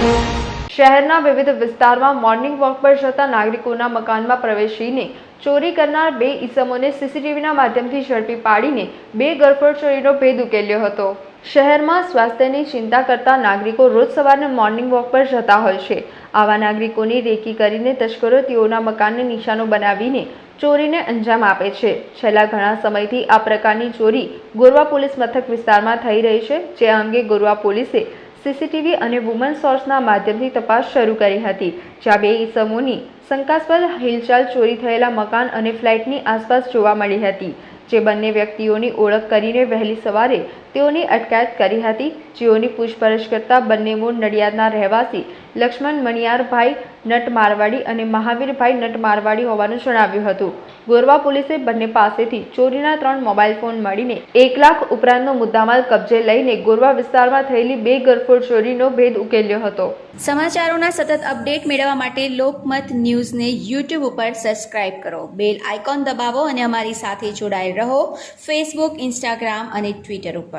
શહેરના વિવિધ વિસ્તારમાં મોર્નિંગ વોક પર જતા નાગરિકોના મકાનમાં પ્રવેશીને ચોરી કરનાર બે ઈસમોને સીસીટીવીના માધ્યમથી ઝડપી પાડીને બે ગરફોડ ચોરીનો ભેદ ઉકેલ્યો હતો. શહેરમાં સ્વાસ્થ્યની ચિંતા કરતા નાગરિકો રોજ સવારે મોર્નિંગ વોક પર જતા હોય છે. આવા નાગરિકોની રેકી કરીને તસ્કરો તેઓના મકાનને નિશાનો બનાવીને ચોરીને અંજામ આપે છે. છેલ્લા ઘણા સમયથી આ પ્રકારની ચોરી ગોરવા પોલીસ મથક વિસ્તારમાં થઈ રહી છે. જે અંગે ગોરવા પોલીસે સીસીટીવી અને વુમન સોર્સના માધ્યમથી તપાસ શરૂ કરી હતી, જ્યાં બે ઇસમોની શંકાસ્પદ હિલચાલ ચોરી થયેલા મકાન અને ફ્લેટની આસપાસ જોવા મળી હતી, જે બંને વ્યક્તિઓની ઓળખ કરીને વહેલી સવારે તેઓની અટકાયત કરી હતી. જેઓની પૂછપરછ કરતા બંને મૂળ નડિયાદના રહેવાસી લક્ષ્મણ મણિયારભાઈ નટ મારવાડી અને મહાવીરભાઈ નટ મારવાડી હોવાનું જણાવ્યું હતું. ગોરવા પોલીસે બંને પાસેથી ચોરીના ત્રણ મોબાઈલ ફોન મળીને એક લાખ ઉપરાંતનો મુદ્દામાલ કબજે લઈને ગોરવા વિસ્તારમાં થયેલી બે ગરફોડ ચોરીનો ભેદ ઉકેલ્યો હતો. સમાચારોના સતત અપડેટ મેળવવા માટે લોકમત ન્યૂઝને યુટ્યુબ ઉપર સબસ્ક્રાઇબ કરો. બેલ આઇકોન દબાવો અને અમારી સાથે જોડાયેલ રહો. ફેસબુક, ઇન્સ્ટાગ્રામ અને ટ્વિટર ઉપર.